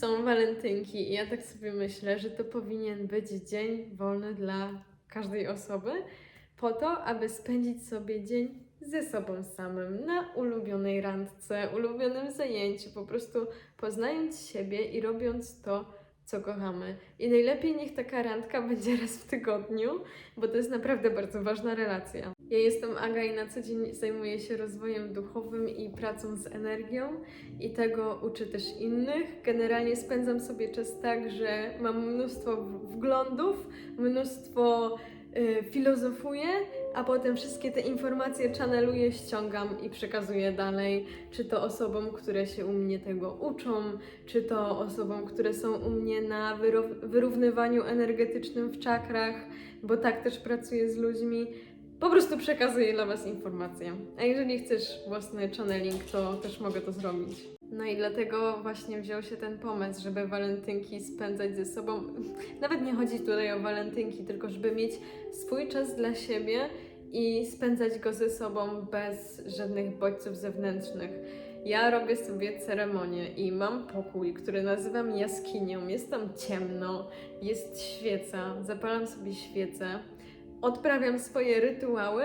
Są walentynki i ja tak sobie myślę, że to powinien być dzień wolny dla każdej osoby, po to, aby spędzić sobie dzień ze sobą samym, na ulubionej randce, ulubionym zajęciu, po prostu poznając siebie i robiąc to, co kochamy. I najlepiej niech taka randka będzie raz w tygodniu, bo to jest naprawdę bardzo ważna relacja. Ja jestem Aga i na co dzień zajmuję się rozwojem duchowym i pracą z energią i tego uczę też innych. Generalnie spędzam sobie czas tak, że mam mnóstwo wglądów, mnóstwo y, filozofuję, a potem wszystkie te informacje channeluję, ściągam i przekazuję dalej, czy to osobom, które się u mnie tego uczą, czy to osobom, które są u mnie na wyró- wyrównywaniu energetycznym w czakrach, bo tak też pracuję z ludźmi. Po prostu przekazuję dla Was informacje. A jeżeli chcesz własny channeling, to też mogę to zrobić. No i dlatego właśnie wziął się ten pomysł, żeby walentynki spędzać ze sobą. Nawet nie chodzi tutaj o walentynki, tylko żeby mieć swój czas dla siebie i spędzać go ze sobą bez żadnych bodźców zewnętrznych. Ja robię sobie ceremonię i mam pokój, który nazywam jaskinią. Jest tam ciemno, jest świeca, zapalam sobie świecę, odprawiam swoje rytuały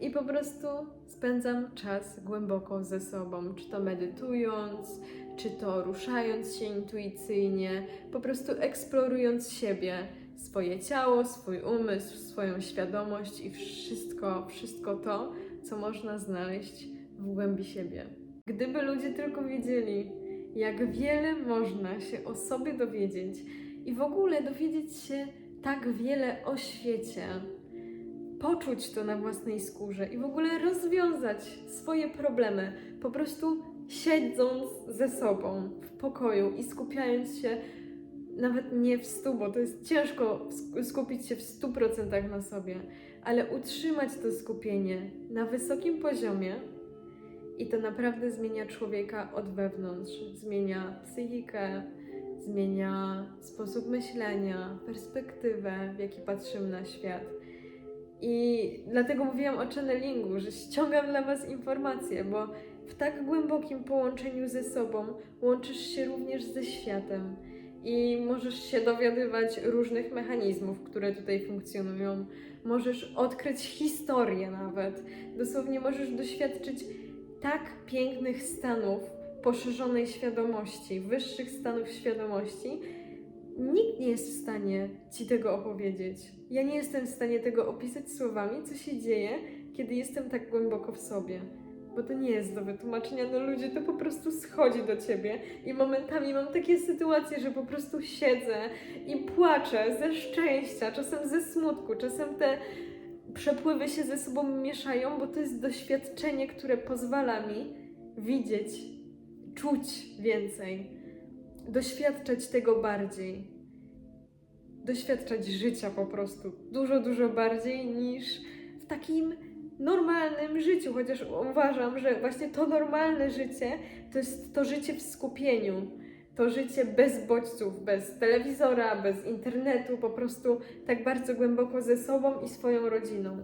i po prostu spędzam czas głęboko ze sobą, czy to medytując, czy to ruszając się intuicyjnie, po prostu eksplorując siebie, swoje ciało, swój umysł, swoją świadomość i wszystko, wszystko to, co można znaleźć w głębi siebie. Gdyby ludzie tylko wiedzieli, jak wiele można się o sobie dowiedzieć i w ogóle dowiedzieć się tak wiele o świecie, poczuć to na własnej skórze i w ogóle rozwiązać swoje problemy, po prostu siedząc ze sobą w pokoju i skupiając się nawet nie w stu, bo to jest ciężko sk- skupić się w stu procentach na sobie, ale utrzymać to skupienie na wysokim poziomie i to naprawdę zmienia człowieka od wewnątrz, zmienia psychikę, zmienia sposób myślenia, perspektywę, w jaki patrzymy na świat. I dlatego mówiłam o channelingu, że ściągam dla Was informacje, bo w tak głębokim połączeniu ze sobą łączysz się również ze światem i możesz się dowiadywać różnych mechanizmów, które tutaj funkcjonują. Możesz odkryć historię nawet. Dosłownie możesz doświadczyć tak pięknych stanów poszerzonej świadomości, wyższych stanów świadomości. Nikt nie jest w stanie ci tego opowiedzieć. Ja nie jestem w stanie tego opisać słowami, co się dzieje, kiedy jestem tak głęboko w sobie. Bo to nie jest do wytłumaczenia, no ludzie, to po prostu schodzi do ciebie i momentami mam takie sytuacje, że po prostu siedzę i płaczę ze szczęścia, czasem ze smutku, czasem te przepływy się ze sobą mieszają, bo to jest doświadczenie, które pozwala mi widzieć, czuć więcej, doświadczać tego bardziej. Doświadczać życia po prostu dużo, dużo bardziej niż w takim normalnym życiu, chociaż uważam, że właśnie to normalne życie to jest to życie w skupieniu. To życie bez bodźców, bez telewizora, bez internetu, po prostu tak bardzo głęboko ze sobą i swoją rodziną.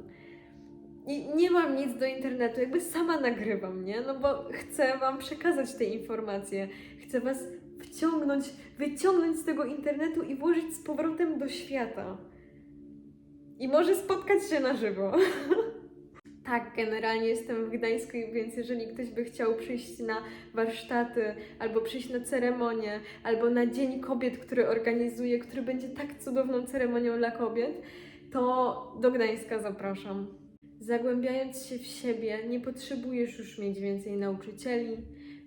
I nie mam nic do internetu, jakby sama nagrywam, nie? No bo chcę Wam przekazać te informacje, chcę Was wciągnąć, wyciągnąć z tego internetu i włożyć z powrotem do świata. I może spotkać się na żywo. Tak, generalnie jestem w Gdańsku, więc jeżeli ktoś by chciał przyjść na warsztaty, albo przyjść na ceremonię, albo na Dzień Kobiet, który organizuję, który będzie tak cudowną ceremonią dla kobiet, to do Gdańska zapraszam. Zagłębiając się w siebie, nie potrzebujesz już mieć więcej nauczycieli,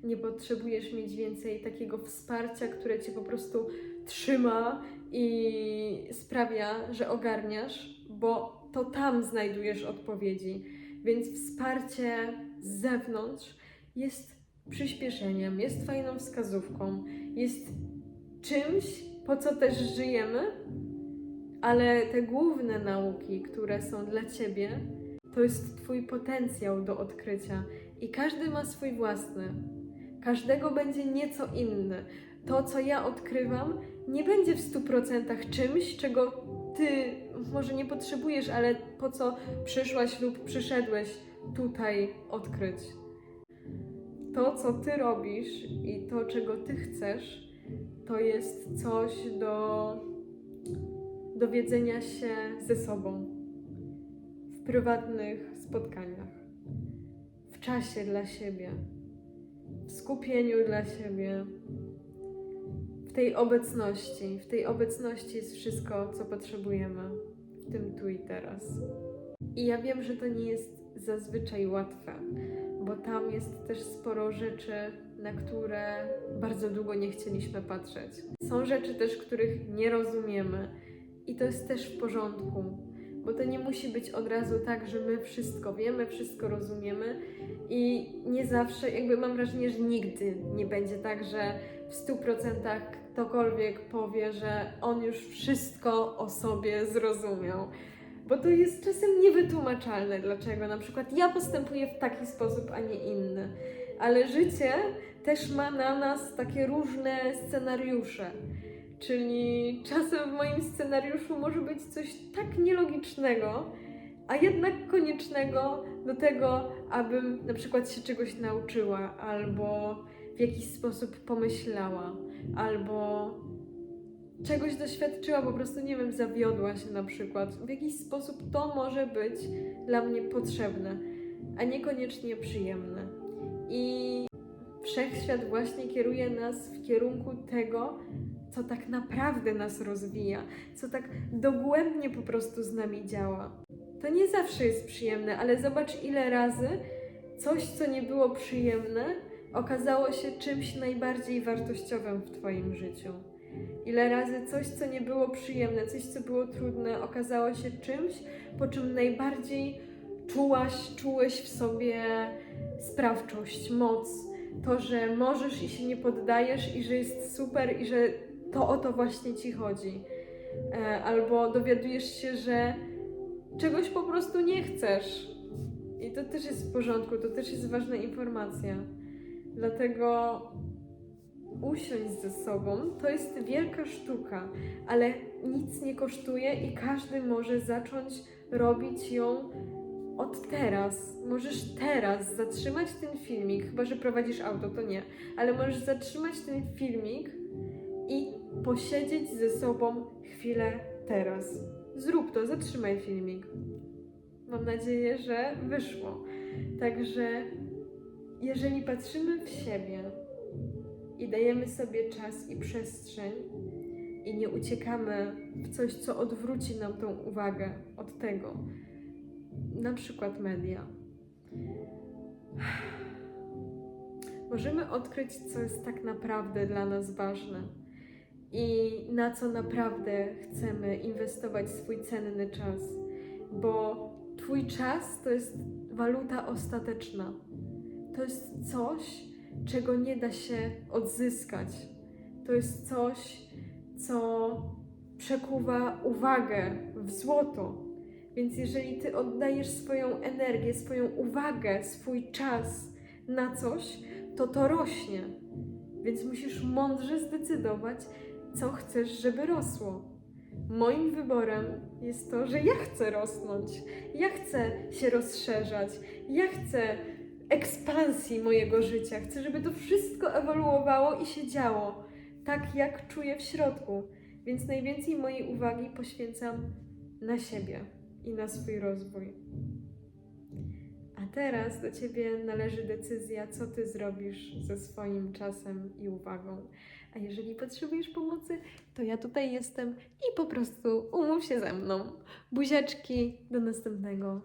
nie potrzebujesz mieć więcej takiego wsparcia, które cię po prostu trzyma i sprawia, że ogarniasz, bo to tam znajdujesz odpowiedzi. Więc wsparcie z zewnątrz jest przyspieszeniem, jest fajną wskazówką, jest czymś, po co też żyjemy, ale te główne nauki, które są dla ciebie, to jest Twój potencjał do odkrycia i każdy ma swój własny. Każdego będzie nieco inny. To, co ja odkrywam, nie będzie w 100% czymś, czego Ty może nie potrzebujesz, ale po co przyszłaś lub przyszedłeś tutaj odkryć. To, co Ty robisz i to, czego Ty chcesz, to jest coś do dowiedzenia się ze sobą w prywatnych spotkaniach, w czasie dla siebie, w skupieniu dla siebie, w tej obecności. W tej obecności jest wszystko, co potrzebujemy, w tym tu i teraz. I ja wiem, że to nie jest zazwyczaj łatwe, bo tam jest też sporo rzeczy, na które bardzo długo nie chcieliśmy patrzeć. Są rzeczy też, których nie rozumiemy, i to jest też w porządku, bo to nie musi być od razu tak, że my wszystko wiemy, wszystko rozumiemy i nie zawsze, jakby mam wrażenie, że nigdy nie będzie tak, że w 100% ktokolwiek powie, że on już wszystko o sobie zrozumiał. Bo to jest czasem niewytłumaczalne, dlaczego na przykład ja postępuję w taki sposób, a nie inny. Ale życie też ma na nas takie różne scenariusze. Czyli czasem w moim scenariuszu może być coś tak nielogicznego, a jednak koniecznego do tego, abym na przykład się czegoś nauczyła, albo w jakiś sposób pomyślała, albo czegoś doświadczyła, po prostu nie wiem, zawiodła się na przykład. W jakiś sposób to może być dla mnie potrzebne, a niekoniecznie przyjemne. I wszechświat właśnie kieruje nas w kierunku tego, co tak naprawdę nas rozwija, co tak dogłębnie po prostu z nami działa. To nie zawsze jest przyjemne, ale zobacz, ile razy coś, co nie było przyjemne, okazało się czymś najbardziej wartościowym w Twoim życiu. Ile razy coś, co nie było przyjemne, coś, co było trudne, okazało się czymś, po czym najbardziej czułaś, czułeś w sobie sprawczość, moc. To, że możesz i się nie poddajesz, i że jest super, i że to o to właśnie ci chodzi. E, albo dowiadujesz się, że czegoś po prostu nie chcesz. I to też jest w porządku, to też jest ważna informacja. Dlatego usiąść ze sobą to jest wielka sztuka, ale nic nie kosztuje i każdy może zacząć robić ją od teraz. Możesz teraz zatrzymać ten filmik, chyba że prowadzisz auto, to nie, ale możesz zatrzymać ten filmik i posiedzieć ze sobą chwilę teraz. Zrób to, zatrzymaj filmik. Mam nadzieję, że wyszło. Także jeżeli patrzymy w siebie i dajemy sobie czas i przestrzeń i nie uciekamy w coś, co odwróci nam tą uwagę od tego, na przykład media, możemy odkryć, co jest tak naprawdę dla nas ważne i na co naprawdę chcemy inwestować swój cenny czas, bo Twój czas to jest waluta ostateczna. To jest coś, czego nie da się odzyskać. To jest coś, co przekuwa uwagę w złoto. Więc jeżeli ty oddajesz swoją energię, swoją uwagę, swój czas na coś, to to rośnie. Więc musisz mądrze zdecydować, co chcesz, żeby rosło. Moim wyborem jest to, że ja chcę rosnąć, ja chcę się rozszerzać, ja chcę ekspansji mojego życia, chcę, żeby to wszystko ewoluowało i się działo tak, jak czuję w środku. Więc najwięcej mojej uwagi poświęcam na siebie i na swój rozwój. Teraz do ciebie należy decyzja, co ty zrobisz ze swoim czasem i uwagą. A jeżeli potrzebujesz pomocy, to ja tutaj jestem i po prostu umów się ze mną. Buziaczki, do następnego.